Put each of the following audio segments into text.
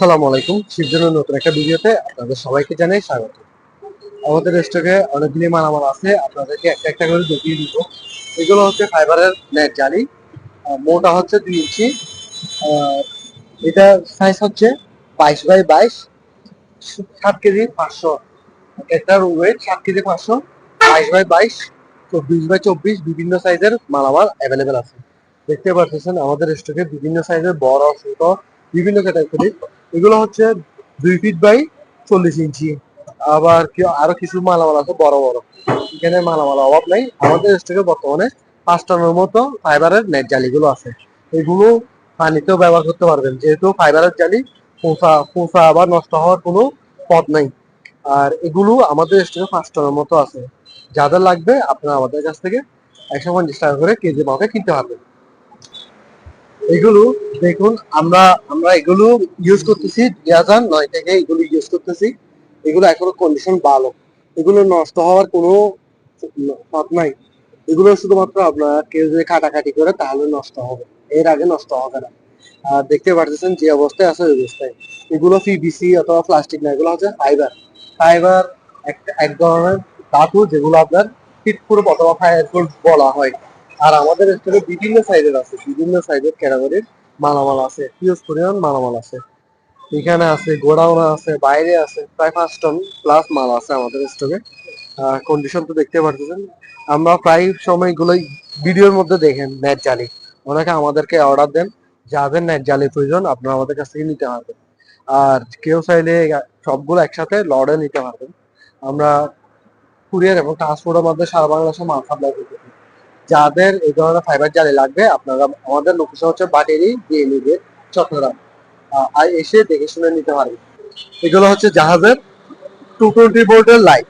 আসসালামু আলাইকুম। শিবজনের নতুন একটা ভিডিওতে আপনাদের সবাইকে জানাই স্বাগত। আমাদের স্টকে অনেকগুলি মালামাল আছে, আপনাদেরকে একটা একটা করে দেখিয়ে দিব। এগুলো হচ্ছে ফাইবারের নেট জালি মোটা হচ্ছে দুই ইঞ্চি। এটা সাইজ হচ্ছে বাইশ বাই বাইশ, সাত কেজি পাঁচশো। একটার ওয়েট সাত কেজি পাঁচশো, বাইশ বাই বাইশ, চব্বিশ বাই চব্বিশ, বিভিন্ন সাইজের মালামাল অ্যাভেলেবেল আছে। দেখতে পাচ্ছেন আমাদের স্টকে বিভিন্ন সাইজের বড়, ছোট, বিভিন্ন ক্যাটাগরি এগুলো হচ্ছে দুই ফিট বাই চল্লিশ ইঞ্চি। আবার আরও কিছু মালামাল আছে, বড় বড়। এখানে মালামাল অভাব নাই। আমাদের স্টকে বর্তমানে পাঁচ টনের মতো ফাইবারের নেট জালিগুলো আছে। এগুলো পানিতেও ব্যবহার করতে পারবেন। যেহেতু ফাইবারের জালি পোষা পোঁচা আবার নষ্ট হওয়ার কোনো পথ নাই। আর এগুলো আমাদের স্টকে পাঁচ টনের মতো আছে। যাদের লাগবে আপনারা আমাদের কাছ থেকে একশো পঞ্চাশ টাকা করে কেজি মাপে কিনতে পারবেন। এগুলো দেখুন, আমরা আমরা এগুলো ইউজ করতেছি দুই হাজার নয় থেকে এগুলো ইউজ করতেছি। এগুলো এখনও কন্ডিশন ভালো। এগুলো নষ্ট হওয়ার কোনো পথ নাই। এগুলো শুধুমাত্র আপনার কেউ যদি কাটাকাটি করে তাহলে নষ্ট হবে। এর আগে নষ্ট হবে না। আর দেখতে পাচ্ছেন যে অবস্থায় আছে ওই অবস্থায়। এগুলো পিভিসি অথবা প্লাস্টিক না, এগুলো হচ্ছে ফাইবার ফাইবার এক ধরনের ধাতু যেগুলো আপনার ফিটপ্রুফ অথবা ফায়ার বলা হয়। আর আমাদের স্টোরে বিভিন্ন সাইজের আছে, বিভিন্ন সাইজের ক্যাটাগরির মালামাল আছে হিউজ পরিমাণ মালামাল আছে। এখানে আছে, গোডাউন আছে, বাইরে আছে, প্রায় পাঁচ টন প্লাস মাল আছে আমাদের স্টকে কন্ডিশন তো দেখতে পারতেছেন। আমরা প্রায় সময়গুলো ভিডিওর মধ্যে দেখেন নেট জালি। ওনাকে আমাদেরকে অর্ডার দেন যাদের নেট জালি প্রয়োজন, আপনারা আমাদের কাছ থেকে নিতে পারবেন। আর কেউ চাইলে সবগুলো একসাথে লর্ডে নিতে পারবেন। আমরা কুরিয়ার এবং ট্রান্সপোর্টের মধ্যে সারা বাংলাদেশে মাল সাপ্লাই করতে। যাদের এই ধরনের ফাইবার জালি লাগবে, আপনারা আমাদের লোকেশন হচ্ছে বাটেরি দিয়ে নিবে চট্টগ্রাম। আর এসে দেখে শুনে নিতে পারবেন এগুলো হচ্ছে জাহাজের টু টোয়েন্টি ভোল্টের লাইট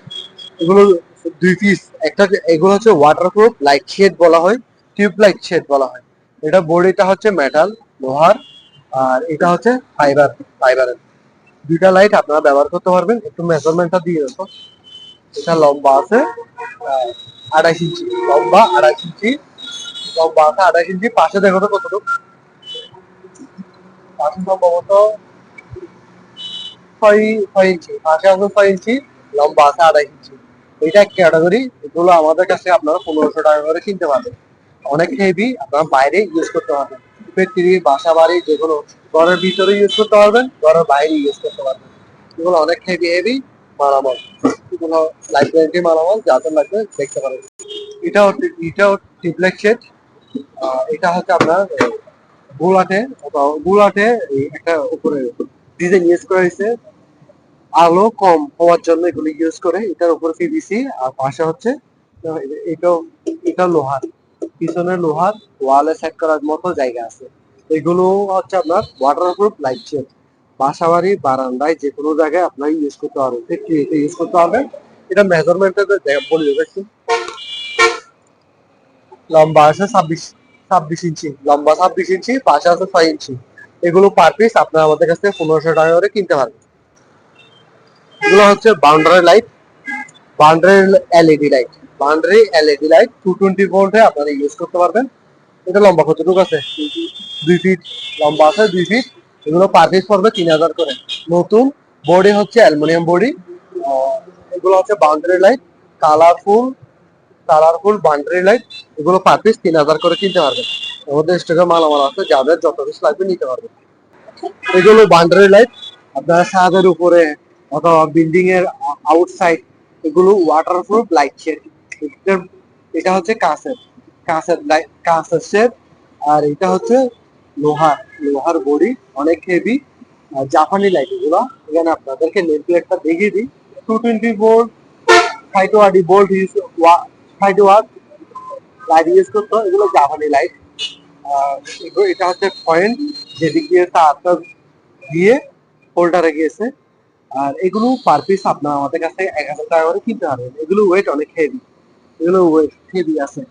এগুলো দুই পিস একটা এগুলো হচ্ছে ওয়াটারপ্রুফ লাইট শেড বলা হয় টিউব লাইট শেড বলা হয়। এটা বডিটা হচ্ছে মেটাল লোহার, আর এটা হচ্ছে ফাইবার ফাইবারের দুইটা লাইট আপনারা ব্যবহার করতে পারবেন। একটু মেজারমেন্টটা দিয়ে রাখো। এটা লম্বা আছে। আড়াইশ ইঞ্চি। লম্বা আড়াইশ ইঞ্চি, লম্বা আছে আড়াইশ ইঞ্চি, পাশে দেখো তো কতটুকু। পাশে সম্ভবত ছয় ইঞ্চি, পাশে আছে ছয় ইঞ্চি, লম্বা আছে আড়াই ইঞ্চি। এটা ক্যাটাগরি এগুলো আমাদের কাছে আপনারা পনেরোশো টাকা করে কিনতে পারবেন। অনেক হেভি আপনারা বাইরে ইউজ করতে পারবেন। ফ্যাক্টরি, বাসা বাড়ি, যেগুলো ঘরের ভিতরে ইউজ করতে পারবেন, ঘরের বাইরে ইউজ করতে পারবেন। এগুলো অনেক হেভি হেভি মালামাল লাইফ গ্যারান্টি মালামাল যাদের লাগবে দেখতে পারেন। এটা হচ্ছে এটাও টিপলেক সেট এটা হচ্ছে আপনার অথবা বুলাটে একটা উপরে ডিজাইন ইউজ করা হয়েছে। আলো কম হওয়ার জন্য এগুলো ইউজ করে, এটার উপরে পিভিসি আর পাশে হচ্ছে এটাও, এটা লোহার, পিছনে লোহার ওয়ালে সেট করার মতো জায়গা আছে। এগুলো হচ্ছে আপনার ওয়াটার ওয়াটারপ্রুফ লাইট শেড বাসা বাড়ি বারান্দায় যে কোনো জায়গায় আপনার ইউজ করতে পারবেন। ফ্যাক্টরিতে ইউজ করতে পারবেন। এটা মেজারমেন্টে বলে দেবেন লম্বা আছে ছাব্বিশ ছাব্বিশ ইঞ্চি। লম্বা ছাব্বিশ ইঞ্চি, পাশে আছে ছয় ইঞ্চি। এগুলো পার পিস আপনার আমাদের কাছ থেকে পনেরোশো টাকা করে কিনতে পারবেন। এগুলো হচ্ছে boundary light boundary LED light boundary LED light two twenty ভোল্টে আপনারা ইউজ করতে পারবেন। এটা লম্বা কতটুকু আছে? দুই ফিট লম্বা আছে দুই ফিট এগুলো পার পিস পড়বে তিন হাজার করে। নতুন বডি হচ্ছে অ্যালুমিনিয়াম বডি এগুলো হচ্ছে boundary light colourful colourful boundary light এগুলো পার পিস তিন হাজার করে কিনতে পারবেন আমাদের স্টকে মালামাল আছে, যাদের যত পিস লাগবে নিতে পারবেন এগুলো বাউন্ডারি লাইট আপনার ছাদের উপরে অথবা বিল্ডিং এর আউটসাইড এগুলো ওয়াটার ওয়াটারপ্রুফ লাইট শেড এটা হচ্ছে কাঁচের কাঁচের লাইট কাঁচের শেড আর এটা হচ্ছে লোহার। লোহার বডি, অনেক হেভি জাপানি লাইট এগুলো। এখানে আপনাদেরকে নেম প্লেটটা দেখিয়ে দিই। Two twenty volt five watt volt use five watt light use করতো এগুলো জাপানি লাইট এটা হচ্ছে পয়েন্ট যেদিক দিয়ে তারটা দিয়ে হোল্ডারে গিয়েছে। আর এগুলো পার পিস আপনার আমাদের কাছে এক হাজার টাকা করে কিনতে পারবেন। এগুলো ওয়েট অনেক হেভি এগুলো ওয়েট হেভি আছে।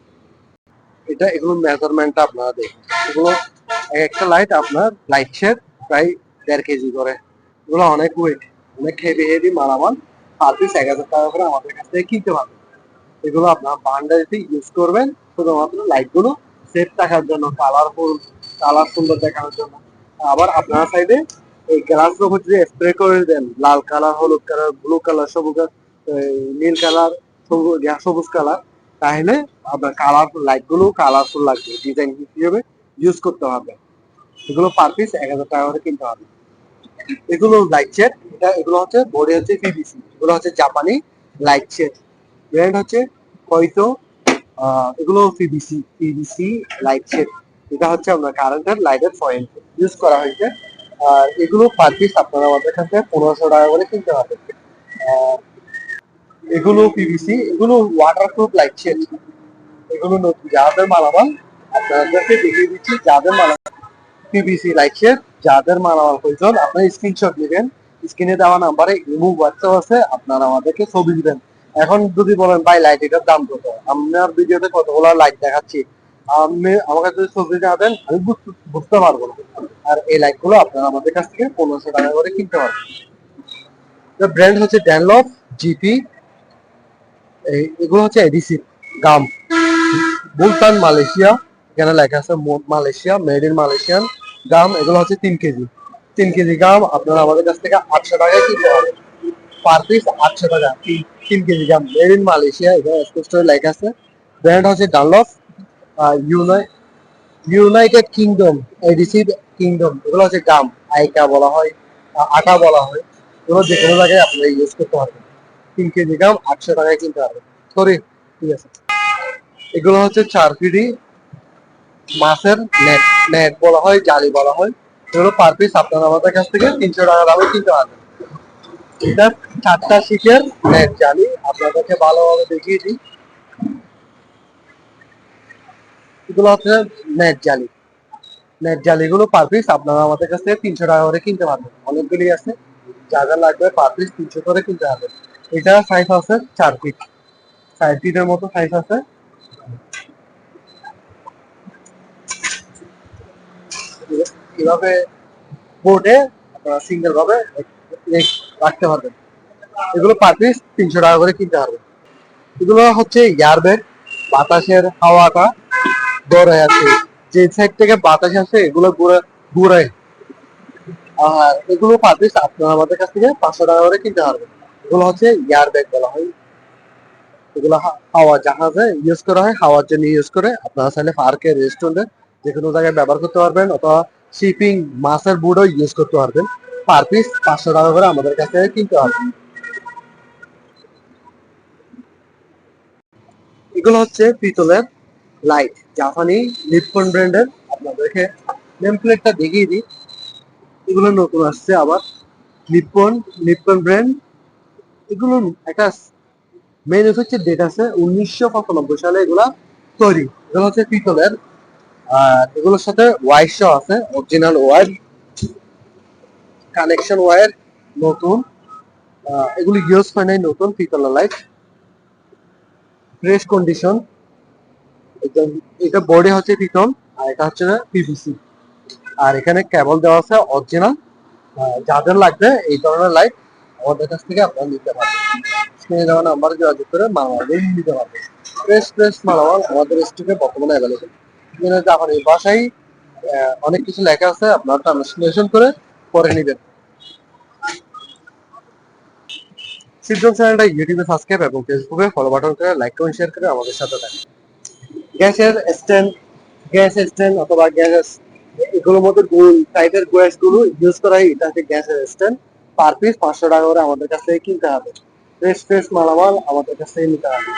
এটা, এগুলো মেজারমেন্টটা আপনারা দেখুন। এগুলো একটা লাইট আপনার লাইট শেড প্রায় দেড় কেজি করে। এগুলো অনেক ওয়েট অনেক হেভি হেভি মালামাল। পার পিস এক হাজার টাকা করে আমাদের কাছ থেকে কিনতে পারবেন। এগুলো আপনার বান্ডারিতে ইউজ করবেন, শুধুমাত্র লাইটগুলো সেট রাখার জন্য কালারফুল কালার সুন্দর দেখানোর জন্য। আবার আপনার সাইডে এই গ্লাসগুলো হচ্ছে যে স্প্রে করে দেন। লাল কালার হলুদ কালার ব্লু কালার সবুজ নীল কালার সবুজ কালার তাহলে আপনার কালারফুল লাইটগুলো কালারফুল লাগবে ডিজাইন হিসেবে ইউজ করতে হবে। এগুলো পার পিস এক হাজার টাকা করে কিনতে হবে। এগুলো লাইট শেড এটা এগুলো হচ্ছে বডি হচ্ছে পিভিসি এগুলো হচ্ছে জাপানি লাইট শেড ব্র্যান্ড হচ্ছে কয়তো এগুলো পিভিসি পিভিসি লাইট শেড এটা হচ্ছে আপনার কারেন্টের লাইটের পয়েন্ট ইউজ করা হয়েছে। আর এগুলো পার পিস আপনারা আমাদের কাছে পনেরোশো টাকা করে কিনতে হবে। এগুলো পিভিসি এগুলো ওয়াটারপ্রুফ লাইট শেড এগুলো নতুন মালামাল আপনাদেরকে দেখিয়ে দিচ্ছি যাদের মালামাল পিভিসি লাইট শেড যাদের মালামাল প্রয়োজন, আপনারা স্ক্রিনশট নেবেন। স্ক্রিনে দেওয়া নাম্বারে ইমো হোয়াটসঅ্যাপ আছে, আপনারা আমাদেরকে ছবি দিবেন। এখন যদি বলেন, ভাই লাইট এটার দাম কত? আপনার ভিডিওতে কতগুলো লাইট দেখাচ্ছি। আপনি আমাকে যদি ছবি না দেন, আমি বুঝতে পারব না। আর এই লাইটগুলো আপনারা আমাদের কাছ থেকে পনেরোশো টাকা করে কিনতে পারবেন। ব্র্যান্ড হচ্ছে ড্যানলফ জিপি এগুলো হচ্ছে এডিসি গাম। বুলতান মালয়েশিয়া এখানে লেখা আছে Malaysia made in Malaysian gum এগুলো হচ্ছে তিন কেজি। তিন কেজি গাম আপনারা আমাদের কাছ থেকে আটশো টাকায় কিনতে পারবেন। পার পিস আটশো টাকা। তিন KG gum made in Malaysia এখানে স্পষ্ট লেখা আছে। ব্র্যান্ড হচ্ছে ডানলফ ইউনাই ইউনাইটেড কিংডম এডিসি কিংডম এগুলো হচ্ছে গাম আইকা বলা হয় আটা বলা হয়। এগুলো যে কোনো জায়গায় আপনারা ইউজ করতে পারবেন। তিন কেজি গাম আটশো টাকায় কিনতে পারবেন। সরি ঠিক আছে। এগুলো হচ্ছে চার পিডি মাছের নেট নেট বলা হয়, জালি বলা হয়। এগুলো পার পিস আপনারা আমাদের কাছ থেকে তিনশো টাকা দামে কিনতে পারবেন। চারটা শিখের নেট জালি। আপনাদেরকে ভালোভাবে দেখিয়ে দিই। এগুলো হচ্ছে নেট জালি। নেট জালিগুলো পার পিস আপনারা আমাদের কাছ থেকে তিনশো টাকা করে কিনতে পারবেন। অনেকগুলি আছে। যা যা লাগবে পার পিস তিনশো করে কিনতে পারবেন। এটা সাইজ আছে চার ফিট চার ফিটের মতো সাইজ আছে। কীভাবে বোর্ডে আপনারা সিঙ্গেল ভাবে রাখতে পারবেন। এগুলো পার পিস তিনশো টাকা করে কিনতে পারবেন। এগুলো হচ্ছে এয়ার ব্যাগ, বাতাসের হাওয়াটা গড়ায় আছে। যে সাইড থেকে বাতাস আসে, এগুলো ঘুরে ঘুরায় আর এগুলো পার পিস আপনারা আমাদের কাছ থেকে পাঁচশো টাকা করে কিনতে পারবেন। এগুলো হচ্ছে এয়ার ব্যাগ বলা হয়। এগুলো হাওয়া জাহাজে ইউজ করা হয়। হাওয়ার জন্য ইউজ করে আপনারা চাইলে পার্কে রেস্টুরেন্টে যে কোনো জায়গায় ব্যবহার করতে পারবেন অথবা শিপিং মাছের বুটও ইউজ করতে পারবেন। পার পিস পাঁচশো টাকা করে আমাদের কাছ কিনতে পারবেন। এগুলো হচ্ছে পিতলের লাইট জাপানি লিপকন ব্র্যান্ডের আপনাদেরকে নেম প্লেটটা দেখিয়ে দিই। এগুলো নতুন আসছে আবার। লিপকন লিপকন ব্র্যান্ড এগুলো একটা ম্যানুফ্যাকচার ডেট আছে উনিশশো পঁচানব্বই সালে এগুলা তৈরি। এগুলো হচ্ছে পিতলের এগুলোর সাথে ওয়াইর সহ আছে অরিজিনাল ওয়ার কানেকশন ওয়ার নতুন। এগুলি ইউজ হয় নাই, নতুন পিতলের লাইট ফ্রেশ কন্ডিশন এটা বডি হচ্ছে পিতল আর এটা হচ্ছে পিভিসি আর এখানে কেবল দেওয়া আছে অরিজিনাল যাদের লাগবে, এই ধরনের লাইট আমাদের কাছ থেকে আপনারা নিতে পারবেন। স্ক্রিনে দেওয়া নাম্বারে যোগাযোগ করে মালামাল নিতে পারবেন। ফ্রেশ ফ্রেশ মালামাল আমাদের স্টকে বর্তমানে অ্যাভেলেবেল জাপানি ভাষায় অনেক কিছু লেখা আছে করে পরে নেবেন। চ্যানেলটা ইউটিউবে সাবস্ক্রাইব এবং ফেসবুকে ফলো বাটন করে লাইক শেয়ার করে আমাদের সাথে গ্যাসের স্ট্যান্ড গ্যাস স্ট্যান্ড অথবা গ্যাস এগুলোর মধ্যে গোল টাইপের গ্যাসগুলো ইউজ করা হয় এটা হচ্ছে গ্যাসের স্ট্যান্ড পার পিস পাঁচশো টাকা করে আমাদের কাছ কিনতে হবে। ফ্রেশ ফ্রেশ মালামাল আমাদের কাছ নিতে হবে।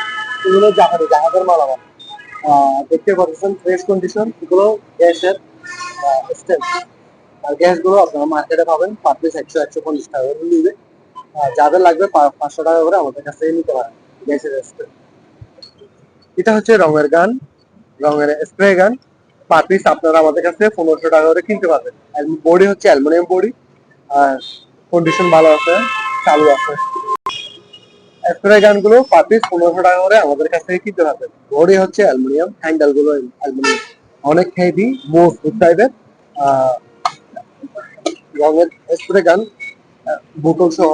এগুলো জাহাজে জাহাজের মালামাল। দেখতে পাচ্ছেন ফ্রেশ কন্ডিশন এগুলো গ্যাসের স্ট্যান্ড আর গ্যাসগুলো আপনারা মার্কেটে পাবেন পার পিস একশো একশো পঞ্চাশ টাকা করে নিবে। যাদের লাগবে পাঁচশো টাকা করে আমাদের কাছ থেকে নিতে পারেন, গ্যাসের স্ট্যান্ড এটা হচ্ছে রঙের গান, রঙের স্প্রে গান। পার পিস আপনারা আমাদের কাছে পনেরোশো টাকা করে কিনতে পারবেন। বডি হচ্ছে অ্যালুমিনিয়াম বডি আর কন্ডিশন ভালো আছে, চালু আছে। স্প্রে গানগুলো পার পিস পনেরোশো টাকা করে আমাদের কাছ থেকে কিনতে পারবেন। বডি হচ্ছে অ্যালুমিনিয়াম হ্যান্ডেলগুলো অ্যালুমিনিয়াম। অনেক হেভি মজবুত টাইপের রঙের স্প্রে গান বোতল সহ।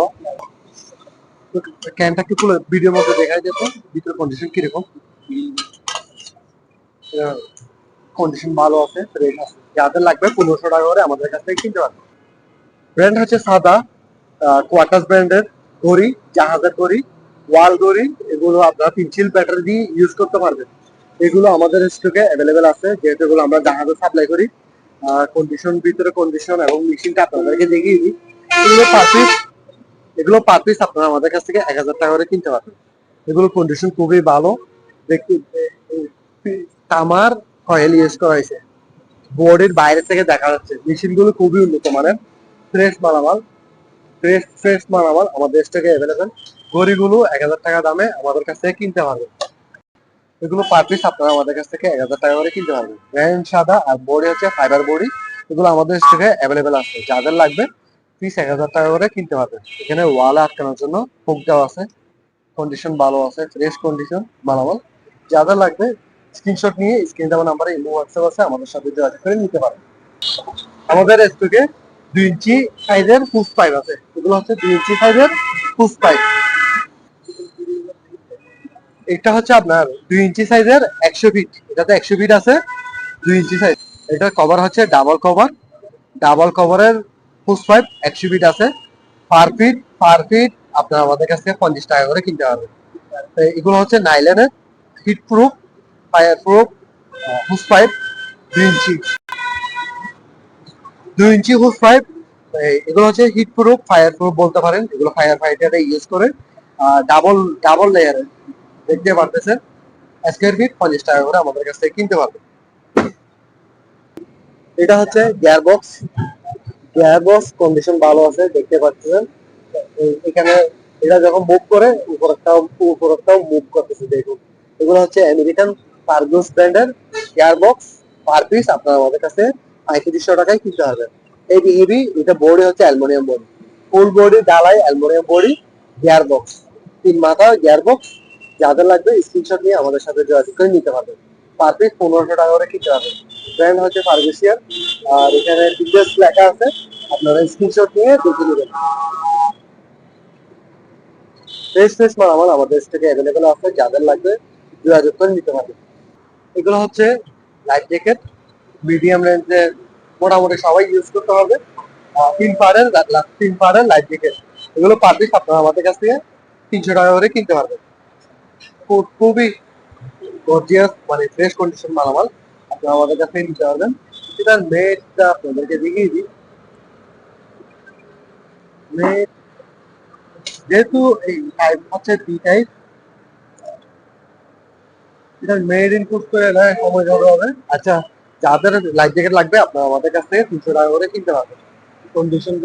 ক্যানটা একটু খুলে ভিডিওর মধ্যে দেখা যেত ভিতরে কন্ডিশন কীরকম। কন্ডিশন ভালো আছে ফ্রেশ আছে। যাদের লাগবে পনেরোশো টাকা করে আমাদের কাছ থেকে কিনতে পারবেন। ব্র্যান্ড হচ্ছে সাদা কোয়াটাস ব্র্যান্ডের ঘড়ি, জাহাজের ঘড়ি। ওয়াল ঘড়ি এগুলো আপনারা পিনচিল ব্যাটারি দিয়ে ইউজ করতে পারবেন। এগুলো আমাদের স্টকে অ্যাভেলেবেল আছে, যেহেতু এগুলো আমরা জাহাজে সাপ্লাই করি। কন্ডিশন ভিতরে কন্ডিশন এবং মেশিনটা আপনাদেরকে দেখিয়ে দিই। এগুলো পার পিস এগুলো পার পিস আপনারা আমাদের কাছ থেকে এক হাজার টাকা করে কিনতে পারবেন। এগুলো কন্ডিশন খুবই ভালো। দেখতে, তামার কয়েল ইউজ করা হয়েছে। বোর্ডের বাইরে থেকে দেখা যাচ্ছে। মেশিনগুলো খুবই উন্নত মানের ফ্রেশ মালামাল। ফ্রেশ ফ্রেশ মালামাল আমাদের স্টকে অ্যাভেলেবেল ঘড়িগুলো এক হাজার টাকা দামে আমাদের কাছ থেকে কিনতে পারবেন। এগুলো পার পিস আপনারা আমাদের কাছ থেকে এক হাজার টাকা করে কিনতে পারবেন। ব্র্যান্ড সাদা আর বডি হচ্ছে ফাইবার বডি। এগুলো আমাদের স্টকে অ্যাভেলেবেল আছে। যাদের লাগবে পিস এক হাজার টাকা করে কিনতে পারবেন। এখানে ওয়ালে আটকানোর জন্য দেওয়া আছে। কন্ডিশন ভালো আছে ফ্রেশ কন্ডিশন মালামাল যাদের লাগবে স্ক্রিনশট নিয়ে স্ক্রিন দেওয়া নাম্বারে ইমো হোয়াটসঅ্যাপ আছে আমাদের সাথে যোগাযোগ করে নিতে পারেন আমাদের স্টকে দুই ইঞ্চি সাইজের ফুস পাইপ আছে। এগুলো হচ্ছে দুই ইঞ্চি সাইজের ফুস পাইপ। এটা হচ্ছে আপনার দুই ইঞ্চি সাইজের একশো ফিট। এটাতে একশো ফিট আছে, দুই ইঞ্চি সাইজ। এটা কভার হচ্ছে ডাবল কভার ডাবল কভারের ফুস পাইপ একশো ফিট আছে। পার ফিট পার ফিট আপনার আমাদের কাছ থেকে পঞ্চাশ টাকা করে কিনতে পারবেন। এগুলো হচ্ছে নাইলেনের heat proof fire proof hose pipe দুই ইঞ্চি। দুই ইঞ্চি হুস পাইপ এগুলো হচ্ছে হিট প্রুফ ফায়ার প্রুফ বলতে পারেন, এগুলো ফায়ার ফাইটারে ইউজ করে ডাবল ডাবল লেয়ারের দেখতে পারতেছেন স্কোয়ার ফিট পঞ্চাশ টাকা করে আমাদের কাছ থেকে কিনতে পারবেন। এটা হচ্ছে gear box gear box condition ভালো আছে, দেখতে পাচ্ছেন এখানে এটা যখন মুভ করে, উপরটাও উপরটাও মুভ করতেছে, দেখুন। এগুলো হচ্ছে আমেরিকান ফার্গুস ব্র্যান্ডের গিয়ার বক্স পার পিস আপনারা আমাদের কাছে পঁয়ত্রিশশো টাকায় কিনতে হবে। হেভি হেভি এটা বডি হচ্ছে অ্যালুমিনিয়াম বডি। ফুল বডি ডালাই অ্যালুমিনিয়াম বডি গিয়ার বক্স তিন মাথা গিয়ার বক্স যাদের লাগবে স্ক্রিনশট নিয়ে আমাদের সাথে যোগাযোগ করে নিতে পারবেন পার পিস পনেরোশো টাকা করে কিনতে হবে ব্র্যান্ড হচ্ছে ফার্গুসিয়ার আর এখানে ডিটেলস লেখা আছে। আপনারা স্ক্রিনশট নিয়ে দেখে নেবেন। ফ্রেশ ফ্রেশ মালামাল আমাদের থেকে অ্যাভেলেবেল আছে। যাদের লাগবে যোগাযোগ করে নিতে পারবেন এগুলো হচ্ছে লাইফ জ্যাকেট মিডিয়াম রেঞ্জের মোটামুটি সবাই ইউজ করতে হবে। তিন লা- তিন পাড়ের লাইফ জ্যাকেট এগুলো পার পিস আপনারা আমাদের কাছ থেকে তিনশো টাকা করে কিনতে পারবেন। খুব- খুবই গর্জিয়াস মানে ফ্রেশ কন্ডিশন মালামাল আপনারা আমাদের কাছ থেকে নিতে পারবেন। এটার মেটটা আপনাদেরকে দেখিয়ে দিই। যেহেতু এই টাইপ হচ্ছে বি টাইপ এটা মেড ইন করে সময় ধরে হবে। আচ্ছা যাদের লাইফ জ্যাকেট লাগবে, আপনারা আমাদের কাছ থেকে তিনশো টাকা করে কিনতে পারবেন। কন্ডিশন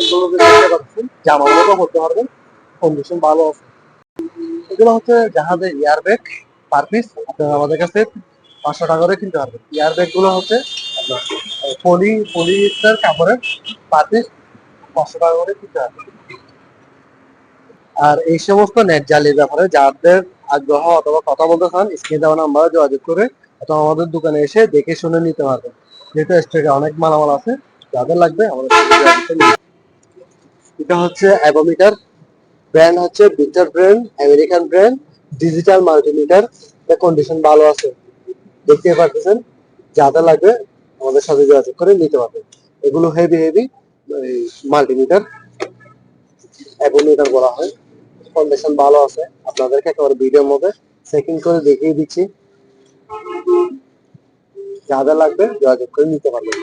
জামার মতো করতে পারবেন কন্ডিশন ভালো আছে। এগুলো হচ্ছে জাহাজের এয়ার ব্যাগ পার পিস আপনারা আমাদের কাছে পাঁচশো টাকা করে কিনতে পারবেন। এয়ার ব্যাগগুলো হচ্ছে পলি পলিস্টার কাপড়ের পার পিস পাঁচশো টাকা করে কিনতে পারবেন। আর এই সমস্ত নেট জালির ব্যাপারে যাদের আগ্রহ অথবা কথা বলতে চান, স্ক্রিনে নাম্বারে যোগাযোগ করে অথবা আমাদের দোকানে এসে দেখে শুনে নিতে পারবেন যেহেতু স্টকে অনেক মালামাল আছে, যাদের লাগবে আমাদের। এটা হচ্ছে অ্যাবোমিটার ব্র্যান্ড হচ্ছে bitter brand American brand digital multimeter condition ভালো আছে। দেখতে পারতেছেন, যাদের লাগবে আমাদের সাথে যোগাযোগ করে নিতে পারবেন এগুলো হেভি হেভি মাল্টিমিটার অ্যাবোমিটার বলা হয়। কন্ডিশন ভালো আছে, আপনাদেরকে একেবারে ভিডিওর মধ্যে চেকিং করে দেখিয়ে দিচ্ছি। যাদের লাগবে যোগাযোগ করে নিতে পারবেন